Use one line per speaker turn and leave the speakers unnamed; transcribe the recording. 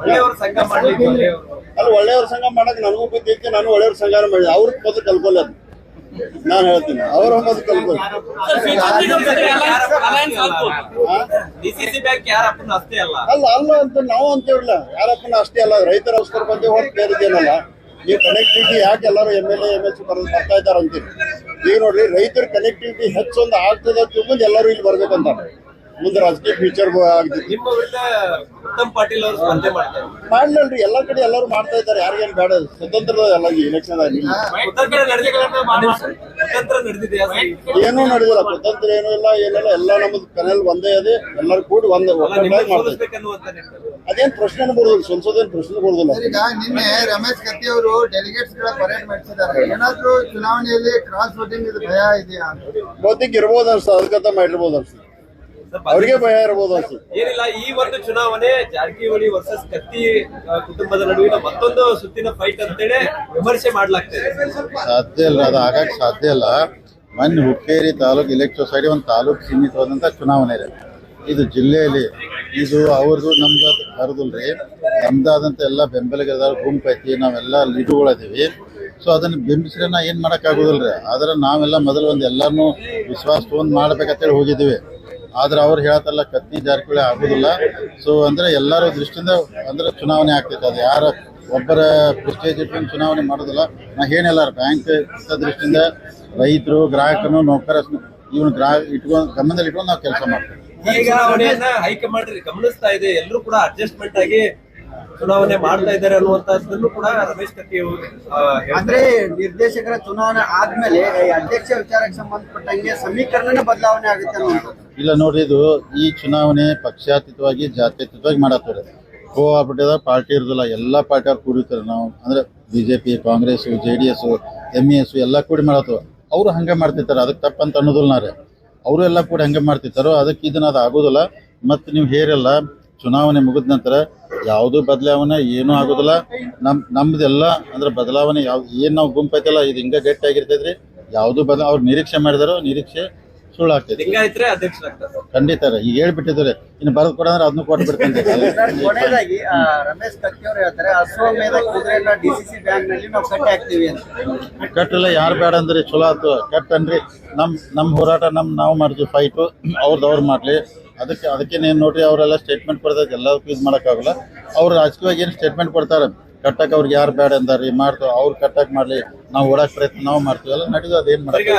ಒಳ್ಳೆಯವ್ರ ಸಂಘ ಮಾಡ್ಲಿ ಜೊಲ್ಲೆ ಅವರು
ಅಲ್ಲಿ ಒಳ್ಳೆಯವ್ರ ಸಂಘ ಮಾಡಕ್ ನನಗೂ ಬುದ್ಧಿ ನಾನು ಒಳ್ಳೆಯವ್ರ ಸಂಘ ಮಾಡಿದೆ. ಅವ್ರ ಮೊದಲು ಕಲ್ಕೊಲ್ಲ ಅದು. ನಾನು ಹೇಳ್ತೀನಿ ಅವ್ರ ಮೊದಲು ಕಲ್ಕೊಲ್ಲ.
ಅಲ್ಲ?
ಅಲ್ಲ? ಅಲ್ಲ ಅಂತ ನಾವು ಅಂತೇಳಿಲ್ಲ ಯಾರಪ್ಪನ ಅಷ್ಟೇ ಅಲ್ಲ ರೈತರೋಸ್ಕರ ಬಂದೇ ಹೊರತು ಬೇರೆದೇನಲ್ಲ ಈ ಕನೆಕ್ಟಿವಿಟಿ ಯಾಕೆ ಎಲ್ಲರೂ M L A M L C ಬರೋದು ಬರ್ತಾ ಇದ್ದಾರೆ ಅಂತೀನಿ ಈಗ ನೋಡ್ರಿ ರೈತರ ಕನೆಕ್ಟಿವಿಟಿ ಹೆಚ್ಚೊಂದು ಆಗ್ತದೆ ಅಂತ ಎಲ್ಲರೂ ಇಲ್ಲಿ ಬರ್ಬೇಕಂತ ಮುಂದೆ ರಾಜಕೀಯ ಫ್ಯೂಚರ್ ಆಗ್ತೈತಿ
ನಿಮ್ಮ ವಿರುದ್ಧ ಉತ್ತಮ್ ಪಾಟೀಲ್ ಅವರು ಸ್ಪರ್ಧೆ ಮಾಡ್ತಾರೆ
ಮಾಡ್ಲಲ್ರಿ ಎಲ್ಲಾ ಕಡೆ ಎಲ್ಲರೂ ಮಾಡ್ತಾ ಇದ್ದಾರೆ. ಯಾರಿಗೇನ್ ಬೇಡ ಸ್ವತಂತ್ರ ಎಲ್ಲ ಎಲೆಕ್ಷನ್ ಆಗಿ
ಉತ್ತರ ಕಡೆ ನಡೆದಿದೆ ಸ್ವತಂತ್ರ?
ಏನೂ ನಡೆದಿಲ್ಲ ಸ್ವತಂತ್ರ ಏನೂ ಇಲ್ಲ ಏನಿಲ್ಲ ಎಲ್ಲ ನಮ್ಮದು ಕನೆಲ್ ಒಂದೇ ಇದೆ. ಎಲ್ಲರೂ ಕೂಡಿ ಒಂದೇ ಒಟ್ಟಾಗಿ
ನಿಮ್ಮನ್ನ
ಮಾಡ್ತಾ ಇದ್ದಾರೆ
ಸೋಲಿಸ್ಬೇಕನ್ನುವಂತ ನಿಟ್ಟಿನಲ್ಲಿ.
ಅದೇನ್ ಪ್ರಶ್ನೆ ಬರುದಿಲ್ಲ ಸಂಸದೇನ್ ಪ್ರಶ್ನೆ ಬರುದಿಲ್ಲ
ಈಗ ನಿನ್ನೆ ರಮೇಶ್ ಕತ್ತಿ ಅವರು ಡೆಲಿಗೇಟ್ಸ್ಗಳ ಪರೇಡ್ ಮಾಡಿಸಿದ್ದಾರೆ ಏನಾದ್ರೂ ಚುನಾವಣೆಯಲ್ಲಿ ಕ್ರಾಸ್ ವೋಟಿಂಗ್ ಇದು ಭಯ ಇದೆಯಾ?
ವೋಟಿಂಗ್ ಇರ್ಬೋದು ಅನ್ಸ ಅದಕ್ಕಂತ ಮಾಡಿರ್ಬೋದು ಅನ್ಸ ಅವ್ರಿಗೆ ಭಯ ಇರಬಹುದು
ಏನಿಲ್ಲ ಈ ಒಂದು ಚುನಾವಣೆ ಜಾರಕಿಹೊಳಿ ವರ್ಸಸ್ ಕತ್ತಿ ಕುಟುಂಬದ ನಡುವಿನ ಮತ್ತೊಂದು ಸುತ್ತಿನ ಫೈಟ್ ಅಂತೇಳಿ ವಿಮರ್ಶೆ ಮಾಡ್ಲಾಗ್ತದೆ.
ಸಾಧ್ಯ ಇಲ್ಲ ಅದು ಆಗಕ್ಕೆ ಸಾಧ್ಯ ಇಲ್ಲ. ಮೊನ್ನೆ ಹುಕ್ಕೇರಿ ತಾಲೂಕು ಇಲೆಕ್ಟ್ ಸೊಸೈಟಿ ಒಂದು ತಾಲೂಕು ಸೀಮಿತವಾದಂಥ ಚುನಾವಣೆ ಇದೆ. ಇದು ಜಿಲ್ಲೆಯಲ್ಲಿ ಇದು ಅವ್ರದ್ದು ನಮ್ದು ಕರೆದಿಲ್ರಿ ನಮ್ದಾದಂತ ಎಲ್ಲ ಬೆಂಬಲಿಗರ ಗುಂಪು ಐತಿ ನಾವೆಲ್ಲ ಲೀಡುಗಳದೀವಿ ಸೊ ಅದನ್ನ ಬಿಂಬಿಸಿದ್ರೆ ನಾ ಏನು ಮಾಡೋಕ್ಕಾಗೋದಿಲ್ಲ ರೀ ಆದ್ರೆ ನಾವೆಲ್ಲ ಮೊದಲು ಒಂದು ಎಲ್ಲರನ್ನೂ ವಿಶ್ವಾಸ ತೊಗೊಂಡು ಮಾಡ್ಬೇಕಂತೇಳಿ ಹೋಗಿದ್ದೀವಿ ಆದ್ರೆ ಅವ್ರು ಹೇಳ್ತಲ್ಲ ಕತ್ತಿ ಜಾರಕಿಹೊಳಿ ಆಗುದಿಲ್ಲ. ಸೊ ಅಂದ್ರೆ ಎಲ್ಲರ ದೃಷ್ಟಿಯಿಂದ, ಅಂದ್ರೆ ಚುನಾವಣೆ ಆಗ್ತೈತೆ. ಅದು ಯಾರ ಒಬ್ಬರ ಪ್ರೆಸ್ಟೇಜ್ ಇಟ್ಕೊಂಡು ಚುನಾವಣೆ ಮಾಡೋದಿಲ್ಲ. ನಾ ಏನಿಲ್ಲ ಬ್ಯಾಂಕ್ ದೃಷ್ಟಿಯಿಂದ ರೈತರು ಗ್ರಾಹಕರು ನೌಕರ ಇವನು ಗ್ರಾಹಕ ಇಟ್ಕೊಂಡು ಗಮನದಲ್ಲಿ ಇಟ್ಕೊಂಡು ನಾವು ಕೆಲಸ ಮಾಡ್ತೀವಿ.
ಈಗ ಹೈಕಮಾಂಡ್ ಗಮನಿಸ್ತಾ ಇದೆ. ಎಲ್ಲರೂ ಕೂಡ ಅಡ್ಜಸ್ಟ್ಮೆಂಟ್ ಆಗಿ ಚುನಾವಣೆ ಮಾಡ್ತಾ ಇದ್ದಾರೆ ಅನ್ನುವಂತಹದ್ದನ್ನು ಕೂಡ ರಮೇಶ್ ಕತ್ತಿ.
ಅಂದ್ರೆ ನಿರ್ದೇಶಕರ ಚುನಾವಣೆ ಆದ್ಮೇಲೆ ಈ ಅಧ್ಯಕ್ಷ ವಿಚಾರಕ್ಕೆ ಸಂಬಂಧಪಟ್ಟಂಗೆ ಸಮೀಕರಣನೇ ಬದಲಾವಣೆ ಆಗುತ್ತೆ
ಇಲ್ಲ ನೋಡ್ರಿ ಇದು ಈ ಚುನಾವಣೆ ಪಕ್ಷಾತೀತವಾಗಿ ಜಾತ್ಯತೀತವಾಗಿ ಮಾಡತ್ತಾರೆ ಕೋಆಪರೇಟಿವ್ ಪಾರ್ಟಿ ಇರೋದಿಲ್ಲ ಎಲ್ಲ ಪಾರ್ಟಿ ಅವ್ರು ಕೂಡಿರ್ತಾರೆ ನಾವು. ಅಂದ್ರೆ BJP Congress J D S M S ಎಲ್ಲ ಕೂಡಿ ಮಾಡತ್ತವ ಅವರು ಹಂಗೆ ಮಾಡ್ತಿರ್ತಾರೆ ಅದಕ್ಕೆ ತಪ್ಪಂತ ಅನ್ನೋದಿಲ್ಲ ನಾರೇ ಅವರು ಎಲ್ಲ ಕೂಡ ಹಂಗೆ ಮಾಡ್ತಿರ್ತಾರೋ ಅದಕ್ಕೆ ಇದನ್ನ ಅದು ಆಗೋದಿಲ್ಲ ಮತ್ತು ನೀವು ಹೇರಲ್ಲ ಚುನಾವಣೆ ಮುಗಿದ ನಂತರ ಯಾವುದೂ ಬದಲಾವಣೆ ಏನೂ ಆಗೋದಿಲ್ಲ. ನಮ್ ನಮ್ದೆಲ್ಲ ಅಂದ್ರೆ ಬದಲಾವಣೆ ಯಾವ ಏನು ನಾವು ಗುಂಪೈತಲ್ಲ ಇದು ಹಿಂಗೆ ಗಟ್ಟಿಯಾಗಿರ್ತೈತ್ರಿ ಯಾವುದು ಬದಲ ಅವ್ರು ನಿರೀಕ್ಷೆ ಮಾಡಿದಾರೋ ನಿರೀಕ್ಷೆ ಸುಳ್ಳು ಆಗ್ತೈತಿ
ಅಧ್ಯಕ್ಷರಾಗ್ತಾರೆ
ಖಂಡಿತ ರೀ. ಈಗ ಹೇಳ್ಬಿಟ್ಟಿದ್ರೆ ಇನ್ನು ಬರೆದು ಕೊಡಂದ್ರೆ ಅದನ್ನು ಕೊಟ್ಟು
ಸರ್ ಕೊನೆಯದಾಗಿ ಆ, ರಮೇಶ್ ಕತ್ತಿ ಅವರು ಹೇಳ್ತಾರೆ ಅಶ್ವಮೇಧ ಕುದುರೆನ ಡಿಸಿಸಿ ಬ್ಯಾಂಕ್ನಲ್ಲಿ ನಾವು ಕಟ್ಟಿ ಹಾಕ್ತೀವಿ ಅಂತ.
ಕಟ್ಟೆಲ್ಲ ಯಾರು ಬೇಡ ಅಂದ್ರೆ ಚಲೋ ಆಯ್ತು ಕಟ್ ಅನ್ರಿ ನಮ್ ನಮ್ಮ ಹೋರಾಟ ನಮ್ ನಾವು ಮಾಡ್ತೀವಿ ಫೈಟು ಅವ್ರದ್ದು ಅವ್ರು ಮಾಡ್ಲಿ. ಅದಕ್ಕೆ ಅದಕ್ಕೆ ನೀವು ನೋಡ್ರಿ ಅವರೆಲ್ಲ ಸ್ಟೇಟ್ಮೆಂಟ್ ಕೊಡ್ತಾರೆ ಎಲ್ಲದಕ್ಕೂ ಇದು ಮಾಡೋಕ್ಕಾಗಲ್ಲ. ಅವ್ರು ರಾಜಕೀಯವಾಗಿ ಏನು ಸ್ಟೇಟ್ಮೆಂಟ್ ಕೊಡ್ತಾರೆ? ಕಟ್ಟಕ್ಕೆ ಅವ್ರಿಗೆ ಯಾರು ಬೇಡ ಅಂದಾರಿ ಮಾಡ್ತಾವ ಅವ್ರು ಕಟ್ಟಕ್ಕೆ ಮಾಡಲಿ ನಾವು ಓಡಾಕ್ ಪ್ರಯತ್ನ ನಾವು ಮಾಡ್ತೀವಲ್ಲ ನಡೀದು ಅದೇನು
ಮಾಡ್ತೀವಿ